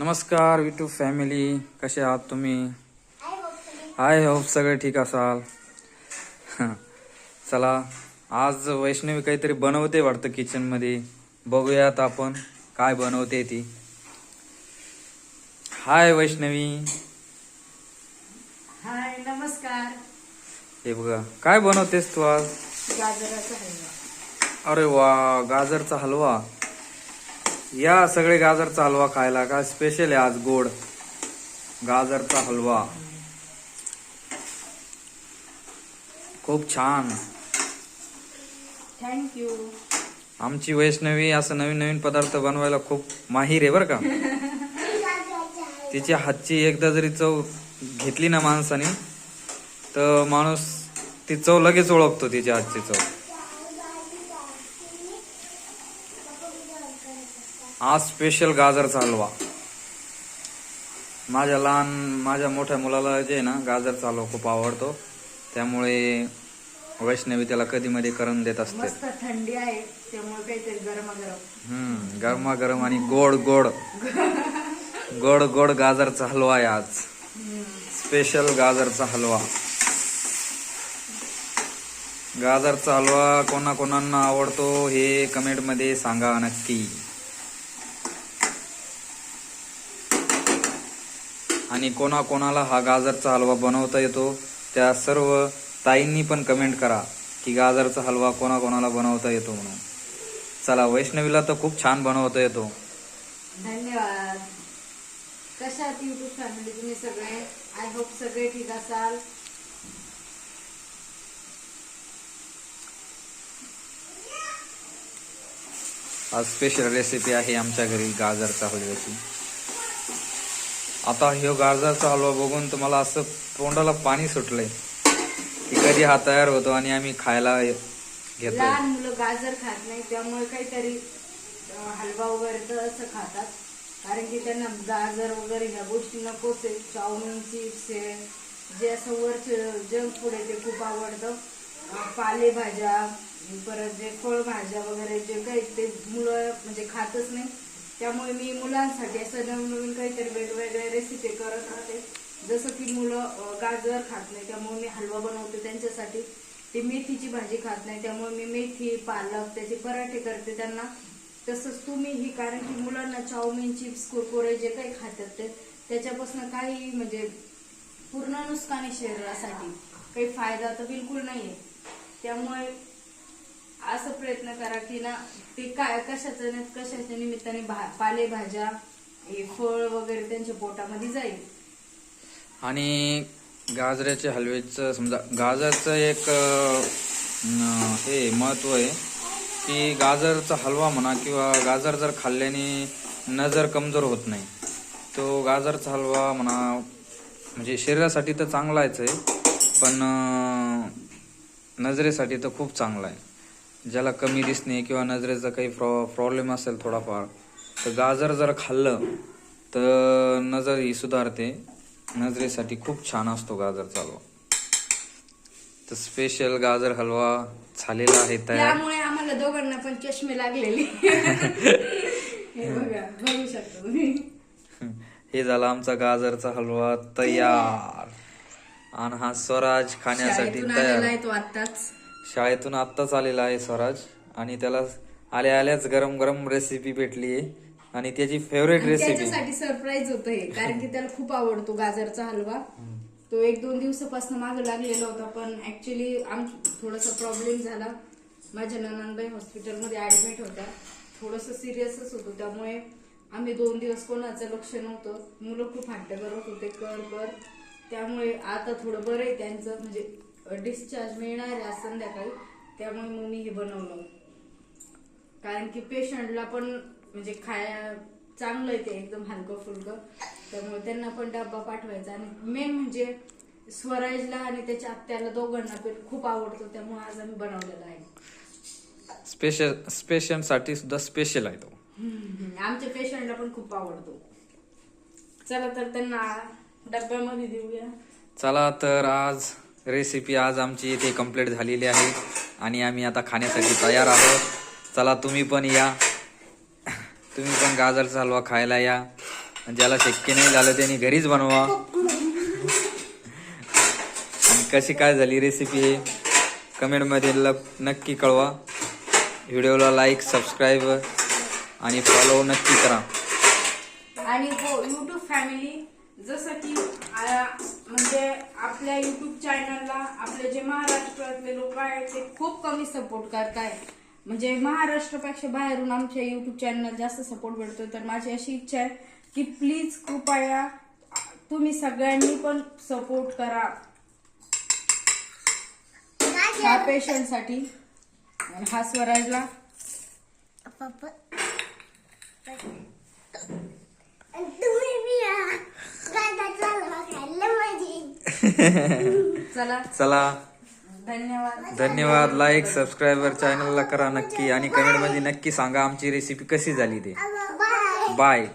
नमस्कार विटू फॅमिली. कसे आहात तुम्ही? हाय होप सगळे ठीक असाल. चला आज वैष्णवी काहीतरी बनवते वाटतं किचनमध्ये बघूयात आपण काय बनवते ती. हाय वैष्णवी. हाय नमस्कार. हे बघा काय बनवतेस तू आज? गाजराचा हलवा. अरे वा गाजरचा हलवा. या सगळे गाजरचा हलवा खायला काय स्पेशल आहे आज गोड गाजरचा हलवा. खूप छान. थँक्यू आमची वैष्णवी असं नवीन नवीन पदार्थ बनवायला खूप माहीर आहे बरं का. तिच्या हातची एकदा जरी चव घेतली ना माणसाने तर माणूस ती चव लगेच ओळखतो तिच्या हातची चव. आज स्पेशल गाजरचा हलवा माझ्या लहान माझ्या मोठ्या मुलाला जे आहे ना गाजरचा हलवा खूप आवडतो. त्यामुळे वैष्णवी त्याला कधी मध्ये करून देत असते. थंडी आहे त्यामुळे काहीतरी गरमागरम. हम्म गरमागरम आणि गोड गोड. गोड गोड गाजरचा हलवा आहे आज. स्पेशल गाजरचा हलवा गाजरचा हलवा कोणा कोणांना आवडतो हे कमेंटमध्ये सांगा नक्की. आणि कोणा कोणाला हा गाजरचा हलवा बनवता येतो त्या सर्व ताईंनी पण कमेंट करा की गाजरचा हलवा कोणा कोणाला बनवता येतो म्हणून. चला वैष्णवीला तर खूप छान बनवता येतो. धन्यवाद. कशा आहात युट्यूब फॅमिली तुम्ही सगळे? आय होप सगळे ठीक असाल. आज स्पेशल रेसिपी आहे आमच्या घरी गाजरचा हलव्याची. आता ह्यो गाजराचा हलवा बघून तर मला असं तोंडाला पाणी सुटलंय. की कधी हा तयार होतो आणि आम्ही खायला घेतो लहान मुलं गाजर खात नाही त्यामुळे काहीतरी हलवा वगैरे तर असं खातात. कारण की त्यांना गाजर वगैरे ह्या गोष्टी नकोच आहे चाऊमिन चिप्स आहे जे असं वरचे जंक फूड आहे ते खूप आवडतं. पालेभाज्या परत जे फळभाज्या वगैरे जे काही ते मुलं म्हणजे खातच नाही त्यामुळे मी मुलांसाठी असं नवनवीन काहीतरी वेगवेगळ्या रेसिपी करत राहते जसं की मुलं गाजर खात नाही त्यामुळे मी हलवा बनवते त्यांच्यासाठी. ते मेथीची भाजी खात नाही त्यामुळे मी मेथी पालक त्याचे पराठे करते त्यांना. तसंच तुम्हीही कारण की मुलांना चाऊमिन चिप्स कुरकुरे जे काही खातात ते त्याच्यापासून काही म्हणजे पूर्ण नुकसान आहे शरीरासाठी काही फायदा तर बिलकुल नाही आहे त्यामुळे असं प्रयत्न करा की ना ते काय कशाचं नाही कशाच्या निमित्ताने पालेभाज्या हे फळ वगैरे त्यांच्या पोटामध्ये जाईल. आणि गाजराच्या हलव्याचं समजा गाजरचं एक अं, हे महत्त्व आहे की गाजरचा हलवा म्हणा किंवा गाजर जर खाल्ल्याने नजर कमजोर होत नाही तो गाजरचा हलवा म्हणा म्हणजे शरीरासाठी तर चांगलाच आहे पण अं, नजरेसाठी तर खूप चांगला आहे. ज्याला कमी दिसणे किंवा नजरेचा काही प्रॉ प्रॉब्लेम असेल थोडाफार तर गाजर जर खाल्लं तर नजर ही सुधारते. नजरेसाठी खूप छान असतो गाजरचा हलवा तर स्पेशल गाजर हलवा झालेला आहे तयार. त्यामुळे आम्हाला दोघांना पण चष्मे लागलेले. हे बघा बघू शकता तुम्ही. हे झाला आमचा गाजरचा हलवा तयार. आणि हा स्वराज खाण्यासाठी शाळेतून आलेला तयार आहे तो आत्ताच. शाळेतून आत्ताच आलेला आहे स्वराज. आणि त्याला आल्या आल्याच गरम गरम रेसिपी भेटली आहे. आणि त्याची फेवरेट आणि रेसिपी त्याच्यासाठी सरप्राईज होतं हे कारण की त्याला खूप आवडतो गाजरचा हलवा. तो एक दोन दिवसापासून मागे लागलेला होता पण ऍक्च्युली आम थोडासा प्रॉब्लेम झाला. माझ्या ननंदबाई हॉस्पिटलमध्ये ऍडमिट होत्या. थोडंसं सिरियसच होतं त्यामुळे आम्ही दोन दिवस कोणाचं लक्ष नव्हतं. मुलं खूप हट्ट करत होते कर कर. त्यामुळे आता थोडं बरं आहे त्यांचं म्हणजे डिस्चार्ज मिळणार आहे आज संध्याकाळी त्यामुळे मग मी हे बनवलं. कारण की पेशंटला पण म्हणजे खाया चांगलं आहे ते एकदम हलकं फुलकं त्यामुळे त्यांना पण डब्बा पाठवायचा. आणि मेन म्हणजे स्वराजला आणि त्याच्या आत्याला दोघांना पण खूप आवडतो त्यामुळे आज आम्ही बनवलेला आहे. स्पेशल स्पेशलसाठी सुद्धा स्पेशल आहे तो. आमच्या पेशंटला पण खूप आवडतो. चला तर त्यांना डब्यामध्ये देऊया. चला तर आज रेसिपी आज आमची इथे कंप्लीट झालेली आहे. आणि आम्ही आता खाण्यासाठी तयार आहोत. चला तुम्ही पण या. तुम्ही पण गाजरचा हलवा खायला या. ज्याला शक्य नाही झालं त्यांनी घरीच बनवा. आणि कशी काय झाली रेसिपी हे कमेंटमध्ये ल नक्की कळवा. व्हिडिओला लाईक सबस्क्राईब आणि फॉलो नक्की करा. आणि हो फॅमिली जसं की म्हणजे आपल्या युट्यूब चॅनलला आपले जे महाराष्ट्रातले लोक आहेत ते खूप कमी सपोर्ट करतायत म्हणजे महाराष्ट्रापेक्षा बाहेरून आमच्या युट्यूब चॅनल जास्त सपोर्ट भेटतो तर माझी अशी इच्छा आहे की प्लीज कृपया तुम्ही सगळ्यांनी पण सपोर्ट करा. ह्या पेशंटसाठी हा स्वराजला. चला. चला. धन्यवाद. धन्यवाद. लाईक सबस्क्राईबर चॅनलला करा नक्की. आणि कमेंटमध्ये नक्की सांगा आमची रेसिपी कशी झाली ते. Bye bye